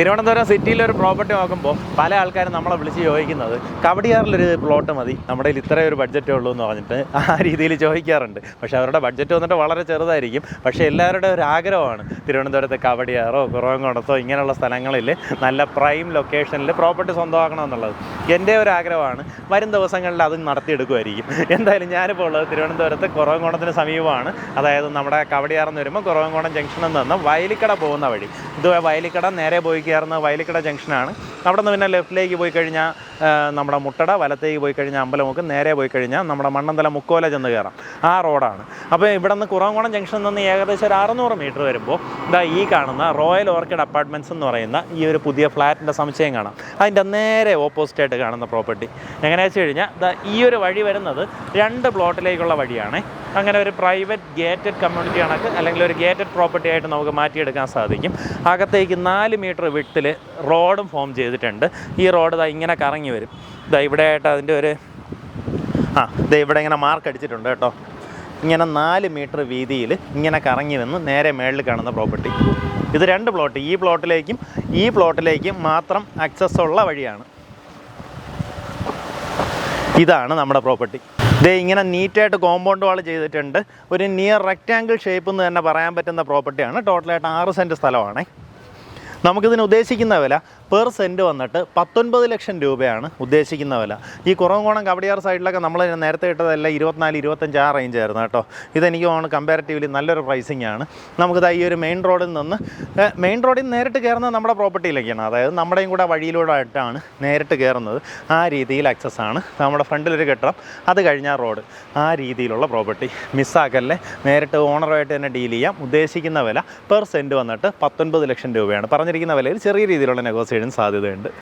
തിരുവനന്തപുരം സിറ്റിയിലെ ഒരു പ്രോപ്പർട്ടി നോക്കുമ്പോൾ പല ആൾക്കാരും നമ്മളെ വിളിച്ച് ചോദിക്കുന്നത് കവടിയാറിലൊരു പ്ലോട്ട് മതി. നമ്മുടെ കയ്യിൽ ഇത്രയും ഒരു ബഡ്ജറ്റേ ഉള്ളൂ എന്ന് പറഞ്ഞിട്ട് ആ രീതിയിൽ ചോദിക്കാറുണ്ട്. പക്ഷേ അവരുടെ ബഡ്ജറ്റ് വന്നിട്ട് വളരെ ചെറുതായിരിക്കും. പക്ഷേ എല്ലാവരുടെ ഒരു ആഗ്രഹമാണ് തിരുവനന്തപുരത്തെ കവടിയാറോ കുറവൻകുണത്തോ ഇങ്ങനെയുള്ള സ്ഥലങ്ങളിൽ നല്ല പ്രൈം ലൊക്കേഷനിൽ പ്രോപ്പർട്ടി സ്വന്തമാക്കണം എന്നുള്ളത്. എന്റെ ഒരു ആഗ്രഹമാണ് വരും ദിവസങ്ങളിൽ അത് നടത്തിയെടുക്കുമായിരിക്കും. എന്തായാലും ഞാനിപ്പോൾ ഉള്ളത് തിരുവനന്തപുരത്ത് കുറവൻകുണത്തിന് സമീപമാണ്. അതായത് നമ്മുടെ കവടിയാറെന്ന് വരുമ്പോൾ കുറവൻകുണം ജംഗ്ഷനിൽ നിന്ന് വയലിക്കട പോകുന്ന വഴി. ഇത് വയലിക്കട നേരെ പോയി കയറുന്ന വയലിക്കട ജംഗ്ഷനാണ്. അവിടെ നിന്ന് പിന്നെ ലെഫ്റ്റിലേക്ക് പോയി കഴിഞ്ഞാൽ നമ്മുടെ മുട്ടട വലത്തേക്ക് പോയി കഴിഞ്ഞാൽ അമ്പലമുക്ക് നേരെ പോയി കഴിഞ്ഞാൽ നമ്മുടെ മണ്ണന്തല മുക്കോല ചെന്ന് കയറാം. ആ റോഡാണ്. അപ്പോൾ ഇവിടെ നിന്ന് കുറവൻകുണം ജംഗ്ഷനിൽ നിന്ന് ഏകദേശം ഒരു അറുന്നൂറ് മീറ്റർ വരുമ്പോൾ ഇതാ ഈ കാണുന്ന റോയൽ ഓർക്കിഡ് അപ്പാർട്ട്മെന്റ്സ് എന്ന് പറയുന്ന ഈ ഒരു പുതിയ ഫ്ലാറ്റിന്റെ സമുച്ചയം കാണാം. അതിന്റെ നേരെ ഓപ്പോസിറ്റ് ആയിട്ട് കാണുന്ന പ്രോപ്പർട്ടി. എങ്ങനെയാണെന്ന് വെച്ച് കഴിഞ്ഞാൽ ഈ ഒരു വഴി വരുന്നത് രണ്ട് പ്ലോട്ടിലേക്കുള്ള വഴിയാണ്. അങ്ങനെ ഒരു പ്രൈവറ്റ് ഗേറ്റഡ് കമ്മ്യൂണിറ്റി കണക്ക് അല്ലെങ്കിൽ ഒരു ഗേറ്റഡ് പ്രോപ്പർട്ടി ആയിട്ട് നമുക്ക് മാറ്റിയെടുക്കാൻ സാധിക്കും. അകത്തേക്ക് നാല് മീറ്റർ വിട്ടിൽ റോഡും ഫോം ചെയ്തിട്ടുണ്ട്. ഈ റോഡ് ഇതാ ഇങ്ങനെ കറങ്ങി വരും. ഇതാ ഇവിടെ ആയിട്ട് അതിന്റെ ഒരു ആ ദേ ഇവിടെ ഇങ്ങനെ മാർക്ക് അടിച്ചിട്ടുണ്ട് കേട്ടോ. ഇങ്ങനെ നാല് മീറ്റർ വീതിയിൽ ഇങ്ങനെ കറങ്ങി വന്ന് നേരെ മേളിൽ കാണുന്ന പ്രോപ്പർട്ടി ഇത് രണ്ട് പ്ലോട്ട് ഈ പ്ലോട്ടിലേക്കും ഈ പ്ലോട്ടിലേക്കും മാത്രം ആക്സസ് ഉള്ള വഴിയാണ്. ഇതാണ് നമ്മുടെ പ്രോപ്പർട്ടി ദേ ഇങ്ങനെ നീറ്റായിട്ട് കോമ്പൗണ്ട് വാൾ ചെയ്തിട്ടുണ്ട്. ഒരു നിയർ റെക്റ്റാങ്കിൾ ഷേപ്പ് എന്ന് തന്നെ പറയാൻ പറ്റുന്ന പ്രോപ്പർട്ടിയാണ് ടോട്ടലായിട്ട് ആറ് സെന്റ് സ്ഥലമാണേ. നമുക്കിതിന് ഉദ്ദേശിക്കുന്ന വില പെർ സെന്റ് വന്നിട്ട് പത്തൊൻപത് ലക്ഷം രൂപയാണ് ഉദ്ദേശിക്കുന്ന വില. ഈ കുറവങ്കോണം കവടിയാർ സൈഡിലൊക്കെ നമ്മൾ നേരത്തെ ഇട്ടതെല്ലാം ഇരുപത്തിനാല് ഇരുപത്തഞ്ച് ആ റേഞ്ച് ആയിരുന്നു കേട്ടോ. ഇതെനിക്ക് തോന്നുന്നു കമ്പാരിറ്റീവ്ലി നല്ലൊരു പ്രൈസിംഗ് ആണ്. നമുക്കിത് ഈ ഒരു മെയിൻ റോഡിൽ നിന്ന് മെയിൻ റോഡിൽ നിന്ന് നേരിട്ട് കയറുന്നത് നമ്മുടെ പ്രോപ്പർട്ടിയിലേക്കാണ് അതായത് നമ്മുടെയും കൂടെ വഴിയിലൂടെ ആയിട്ടാണ് നേരിട്ട് കയറുന്നത്. ആ രീതിയിൽ ആക്സസ് ആണ്. നമ്മുടെ ഫ്രണ്ടിലൊരു കെട്ടിടം അത് കഴിഞ്ഞാൽ റോഡ് ആ രീതിയിലുള്ള പ്രോപ്പർട്ടി മിസ്സാക്കല്ലേ? നേരിട്ട് ഓണറുമായിട്ട് തന്നെ ഡീൽ ചെയ്യാം. ഉദ്ദേശിക്കുന്ന വില പെർ സെന്റ് വന്നിട്ട് പത്തൊൻപത് ലക്ഷം രൂപയാണ്. പറഞ്ഞിരിക്കുന്ന വിലയിൽ ചെറിയ രീതിയിലുള്ള നെഗോസിയേഷൻ സാധ്യതയുണ്ട്.